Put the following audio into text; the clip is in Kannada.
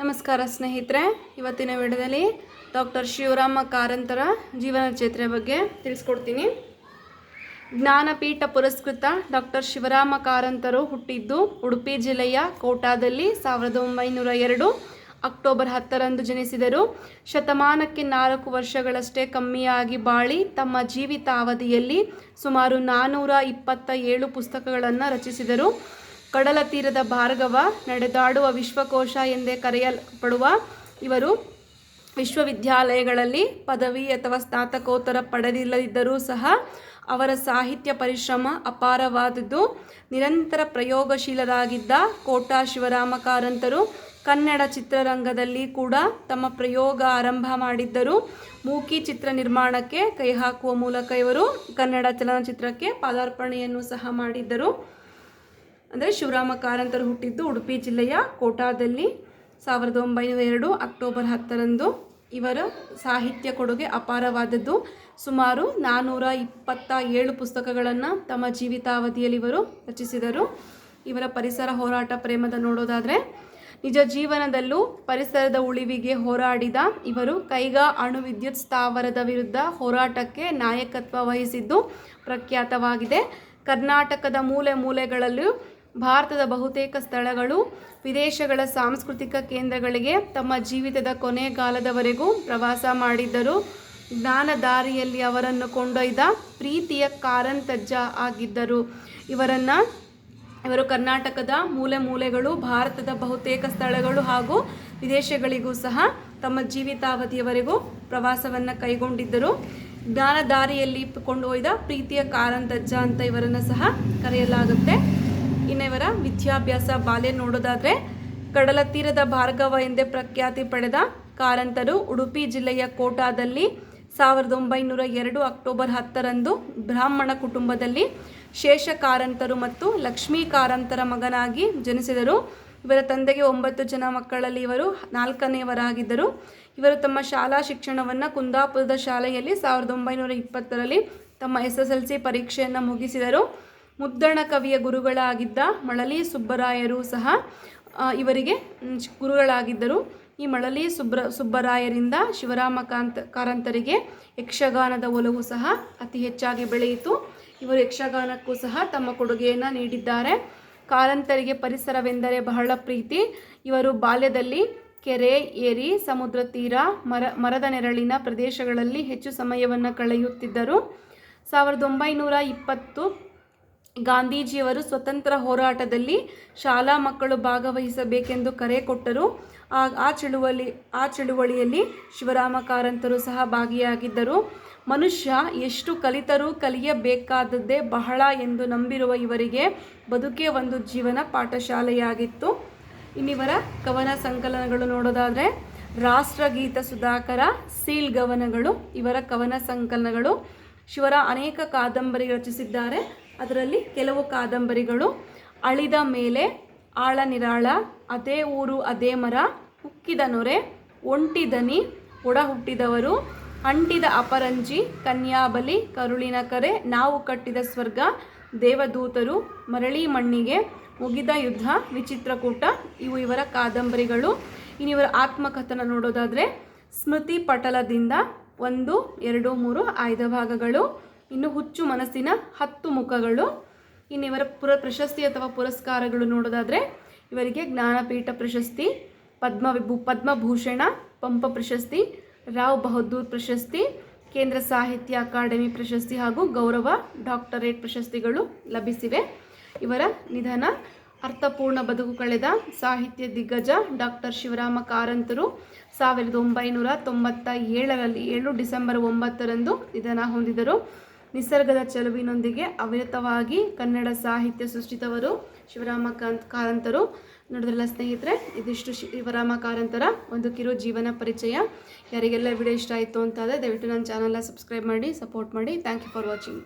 ನಮಸ್ಕಾರ ಸ್ನೇಹಿತರೆ, ಇವತ್ತಿನ ವಿಡಿಯೋದಲ್ಲಿ ಡಾಕ್ಟರ್ ಶಿವರಾಮ ಕಾರಂತರ ಜೀವನ ಚರಿತ್ರೆ ಬಗ್ಗೆ ತಿಳಿಸ್ಕೊಡ್ತೀನಿ. ಜ್ಞಾನಪೀಠ ಪುರಸ್ಕೃತ ಡಾಕ್ಟರ್ ಶಿವರಾಮ ಕಾರಂತರು ಹುಟ್ಟಿದ್ದು ಉಡುಪಿ ಜಿಲ್ಲೆಯ ಕೋಟಾದಲ್ಲಿ ಸಾವಿರದ ಒಂಬೈನೂರ ಎರಡು ಅಕ್ಟೋಬರ್ ಹತ್ತರಂದು ಜನಿಸಿದರು. ಶತಮಾನಕ್ಕೆ ನಾಲ್ಕು ವರ್ಷಗಳಷ್ಟೇ ಕಮ್ಮಿಯಾಗಿ ಬಾಳಿ ತಮ್ಮ ಜೀವಿತಾವಧಿಯಲ್ಲಿ ಸುಮಾರು ನಾನ್ನೂರ ಇಪ್ಪತ್ತ ಏಳು ಪುಸ್ತಕಗಳನ್ನು ರಚಿಸಿದರು. ಕಡಲ ತೀರದ ಭಾರ್ಗವ ನಡೆದಾಡುವ ವಿಶ್ವಕೋಶ ಎಂದೇ ಕರೆಯಲ್ಪಡುವ ಇವರು ವಿಶ್ವವಿದ್ಯಾಲಯಗಳಲ್ಲಿ ಪದವಿ ಅಥವಾ ಸ್ನಾತಕೋತ್ತರ ಪಡೆದಿಲ್ಲದಿದ್ದರೂ ಸಹ ಅವರ ಸಾಹಿತ್ಯ ಪರಿಶ್ರಮ ಅಪಾರವಾದದ್ದು. ನಿರಂತರ ಪ್ರಯೋಗಶೀಲರಾಗಿದ್ದ ಕೋಟಾ ಶಿವರಾಮ ಕಾರಂತರು ಕನ್ನಡ ಚಿತ್ರರಂಗದಲ್ಲಿ ಕೂಡ ತಮ್ಮ ಪ್ರಯೋಗ ಆರಂಭ ಮಾಡಿದ್ದರು. ಮೂಕಿ ಚಿತ್ರ ನಿರ್ಮಾಣಕ್ಕೆ ಕೈ ಹಾಕುವ ಮೂಲಕ ಇವರು ಕನ್ನಡ ಚಲನಚಿತ್ರಕ್ಕೆ ಪಾದಾರ್ಪಣೆಯನ್ನು ಸಹ ಮಾಡಿದ್ದರು. ಅಂದರೆ ಶಿವರಾಮ ಕಾರಂತರು ಹುಟ್ಟಿದ್ದು ಉಡುಪಿ ಜಿಲ್ಲೆಯ ಕೋಟಾದಲ್ಲಿ. ಸಾವಿರದ ಒಂಬೈನೂರ ಎರಡು ಅಕ್ಟೋಬರ್ ಹತ್ತರಂದು ಇವರ ಸಾಹಿತ್ಯ ಕೊಡುಗೆ ಅಪಾರವಾದದ್ದು. ಸುಮಾರು ನಾನ್ನೂರ ಇಪ್ಪತ್ತ ಏಳು ಪುಸ್ತಕಗಳನ್ನು ತಮ್ಮ ಜೀವಿತಾವಧಿಯಲ್ಲಿ ಇವರು ರಚಿಸಿದರು. ಇವರ ಪರಿಸರ ಹೋರಾಟ ಪ್ರೇಮದ ನೋಡೋದಾದರೆ, ನಿಜ ಜೀವನದಲ್ಲೂ ಪರಿಸರದ ಉಳಿವಿಗೆ ಹೋರಾಡಿದ ಇವರು ಕೈಗಾ ಅಣು ವಿದ್ಯುತ್ ಸ್ಥಾವರದ ವಿರುದ್ಧ ಹೋರಾಟಕ್ಕೆ ನಾಯಕತ್ವ ವಹಿಸಿದ್ದು ಪ್ರಖ್ಯಾತವಾಗಿದೆ. ಕರ್ನಾಟಕದ ಮೂಲೆ ಮೂಲೆಗಳಲ್ಲೂ ಭಾರತದ ಬಹುತೇಕ ಸ್ಥಳಗಳು ವಿದೇಶಗಳ ಸಾಂಸ್ಕೃತಿಕ ಕೇಂದ್ರಗಳಿಗೆ ತಮ್ಮ ಜೀವಿತದ ಕೊನೆಗಾಲದವರೆಗೂ ಪ್ರವಾಸ ಮಾಡಿದ್ದರು. ಜ್ಞಾನ ದಾರಿಯಲ್ಲಿ ಅವರನ್ನು ಕೊಂಡೊಯ್ದ ಪ್ರೀತಿಯ ಕಾರಂತಜ್ಜ ಆಗಿದ್ದರು. ಇವರನ್ನು, ಇವರು ಕರ್ನಾಟಕದ ಮೂಲೆ ಮೂಲೆಗಳು, ಭಾರತದ ಬಹುತೇಕ ಸ್ಥಳಗಳು ಹಾಗೂ ವಿದೇಶಗಳಿಗೂ ಸಹ ತಮ್ಮ ಜೀವಿತಾವಧಿಯವರೆಗೂ ಪ್ರವಾಸವನ್ನು ಕೈಗೊಂಡಿದ್ದರು. ಜ್ಞಾನ ದಾರಿಯಲ್ಲಿ ಕೊಂಡೊಯ್ದ ಪ್ರೀತಿಯ ಕಾರಂತಜ್ಜ ಅಂತ ಇವರನ್ನು ಸಹ ಕರೆಯಲಾಗುತ್ತೆ. ಇನ್ನು ಇವರ ವಿದ್ಯಾಭ್ಯಾಸ ಬಾಲ್ಯ ನೋಡೋದಾದರೆ, ಕಡಲ ತೀರದ ಭಾರ್ಗವ ಎಂದೇ ಪ್ರಖ್ಯಾತಿ ಪಡೆದ ಕಾರಂತರು ಉಡುಪಿ ಜಿಲ್ಲೆಯ ಕೋಟಾದಲ್ಲಿ ಸಾವಿರದ ಒಂಬೈನೂರ ಎರಡು ಅಕ್ಟೋಬರ್ ಹತ್ತರಂದು ಬ್ರಾಹ್ಮಣ ಕುಟುಂಬದಲ್ಲಿ ಶೇಷ ಕಾರಂತರು ಮತ್ತು ಲಕ್ಷ್ಮೀ ಕಾರಂತರ ಮಗನಾಗಿ ಜನಿಸಿದರು. ಇವರ ತಂದೆಗೆ ಒಂಬತ್ತು ಜನ ಮಕ್ಕಳಲ್ಲಿ ಇವರು ನಾಲ್ಕನೆಯವರಾಗಿದ್ದರು. ಇವರು ತಮ್ಮ ಶಾಲಾ ಶಿಕ್ಷಣವನ್ನು ಕುಂದಾಪುರದ ಶಾಲೆಯಲ್ಲಿ ಸಾವಿರದ ಒಂಬೈನೂರ ಇಪ್ಪತ್ತರಲ್ಲಿ ತಮ್ಮ ಎಸ್ ಎಸ್ ಎಲ್ ಸಿ ಪರೀಕ್ಷೆಯನ್ನು ಮುಗಿಸಿದರು. ಮುದ್ದಣ ಕವಿಯ ಗುರುಗಳಾಗಿದ್ದ ಮಳಲಿ ಸುಬ್ಬರಾಯರು ಸಹ ಇವರಿಗೆ ಗುರುಗಳಾಗಿದ್ದರು. ಈ ಮಳಲಿ ಸುಬ್ರ, ಸುಬ್ಬರಾಯರಿಂದ ಶಿವರಾಮ ಕಾಂತ ಕಾರಂತರಿಗೆ ಯಕ್ಷಗಾನದ ಒಲವು ಸಹ ಅತಿ ಹೆಚ್ಚಾಗಿ ಬೆಳೆಯಿತು. ಇವರು ಯಕ್ಷಗಾನಕ್ಕೂ ಸಹ ತಮ್ಮ ಕೊಡುಗೆಯನ್ನು ನೀಡಿದ್ದಾರೆ. ಕಾರಂತರಿಗೆ ಪರಿಸರವೆಂದರೆ ಬಹಳ ಪ್ರೀತಿ. ಇವರು ಬಾಲ್ಯದಲ್ಲಿ ಕೆರೆ ಏರಿ, ಸಮುದ್ರ ತೀರ, ಮರ, ಮರದ ನೆರಳಿನ ಪ್ರದೇಶಗಳಲ್ಲಿ ಹೆಚ್ಚು ಸಮಯವನ್ನು ಕಳೆಯುತ್ತಿದ್ದರು. ಸಾವಿರದ ಒಂಬೈನೂರ ಇಪ್ಪತ್ತು ಗಾಂಧೀಜಿಯವರು ಸ್ವತಂತ್ರ ಹೋರಾಟದಲ್ಲಿ ಶಾಲಾ ಮಕ್ಕಳು ಭಾಗವಹಿಸಬೇಕೆಂದು ಕರೆ ಕೊಟ್ಟರು. ಆ ಚಳುವಳಿ, ಆ ಚಳುವಳಿಯಲ್ಲಿ ಶಿವರಾಮ ಕಾರಂತರು ಸಹ ಭಾಗಿಯಾಗಿದ್ದರು. ಮನುಷ್ಯ ಎಷ್ಟು ಕಲಿತರೂ ಕಲಿಯಬೇಕಾದದ್ದೇ ಬಹಳ ಎಂದು ನಂಬಿರುವ ಇವರಿಗೆ ಬದುಕೇ ಒಂದು ಜೀವನ ಪಾಠಶಾಲೆಯಾಗಿತ್ತು. ಇನ್ನಿವರ ಕವನ ಸಂಕಲನಗಳು ನೋಡೋದಾದರೆ ರಾಷ್ಟ್ರಗೀತ ಸುಧಾಕರ, ಸೀಲ್ ಗವನಗಳು, ಇವರ ಕವನ ಸಂಕಲನಗಳು. ಶಿವರ ಅನೇಕ ಕಾದಂಬರಿ ರಚಿಸಿದ್ದಾರೆ. ಅದರಲ್ಲಿ ಕೆಲವು ಕಾದಂಬರಿಗಳು, ಅಳಿದ ಮೇಲೆ ಆಳ ನಿರಾಳ, ಅದೇ ಊರು, ಅದೇ ಮರ, ಉಕ್ಕಿದ ನೊರೆ, ಒಂಟಿ ದನಿ, ಒಡ ಹುಟ್ಟಿದವರು, ಅಂಟಿದ ಅಪರಂಜಿ ಕನ್ಯಾಬಲಿ ಕರುಳಿನ ಕರೆ, ನಾವು ಕಟ್ಟಿದ ಸ್ವರ್ಗ, ದೇವದೂತರು, ಮರಳಿ ಮಣ್ಣಿಗೆ, ಮುಗಿದ ಯುದ್ಧ, ವಿಚಿತ್ರಕೂಟ, ಇವು ಇವರ ಕಾದಂಬರಿಗಳು. ಇನ್ನು ಇವರ ಆತ್ಮಕಥನ ನೋಡೋದಾದರೆ, ಸ್ಮೃತಿ ಪಟಲದಿಂದ ಒಂದು, ಎರಡು, ಮೂರು ಆಯ್ದ ಭಾಗಗಳು. ಇನ್ನು ಹುಚ್ಚು ಮನಸ್ಸಿನ ಹತ್ತು ಮುಖಗಳು. ಇನ್ನು ಇವರ ಪುರ ಪ್ರಶಸ್ತಿ ಅಥವಾ ಪುರಸ್ಕಾರಗಳು ನೋಡೋದಾದರೆ ಇವರಿಗೆ ಜ್ಞಾನಪೀಠ ಪ್ರಶಸ್ತಿ ಪದ್ಮ ಪದ್ಮಭೂಷಣ, ಪಂಪ ಪ್ರಶಸ್ತಿ, ರಾವ್ ಬಹದ್ದೂರ್ ಪ್ರಶಸ್ತಿ, ಕೇಂದ್ರ ಸಾಹಿತ್ಯ ಅಕಾಡೆಮಿ ಪ್ರಶಸ್ತಿ ಹಾಗೂ ಗೌರವ ಡಾಕ್ಟರೇಟ್ ಪ್ರಶಸ್ತಿಗಳು ಲಭಿಸಿವೆ. ಇವರ ನಿಧನ ಅರ್ಥಪೂರ್ಣ ಬದುಕು ಕಳೆದ ಸಾಹಿತ್ಯ ದಿಗ್ಗಜ ಡಾಕ್ಟರ್ ಶಿವರಾಮ ಕಾರಂತರು ಸಾವಿರದ ಒಂಬೈನೂರ ತೊಂಬತ್ತ ಏಳರಲ್ಲಿ ಏಳು ಡಿಸೆಂಬರ್ ಒಂಬತ್ತರಂದು ನಿಧನ ಹೊಂದಿದರು. ನಿಸರ್ಗದ ಚೆಲುವಿನೊಂದಿಗೆ ಅವಿರತವಾಗಿ ಕನ್ನಡ ಸಾಹಿತ್ಯ ಸೃಷ್ಟಿತವರು ಶಿವರಾಮ ಕಾಂತ್ ಕಾರಂತರು ನೋಡಿದ್ರಲ್ಲ ಸ್ನೇಹಿತರೆ, ಇದಿಷ್ಟು ಶಿವರಾಮ ಕಾರಂತರ ಒಂದು ಕಿರು ಜೀವನ ಪರಿಚಯ. ಯಾರಿಗೆಲ್ಲ ವಿಡಿಯೋ ಇಷ್ಟ ಆಯಿತು ಅಂತಾದರೆ ದಯವಿಟ್ಟು ನನ್ನ ಚಾನಲ್ನ ಸಬ್ಸ್ಕ್ರೈಬ್ ಮಾಡಿ ಸಪೋರ್ಟ್ ಮಾಡಿ. Thank you for watching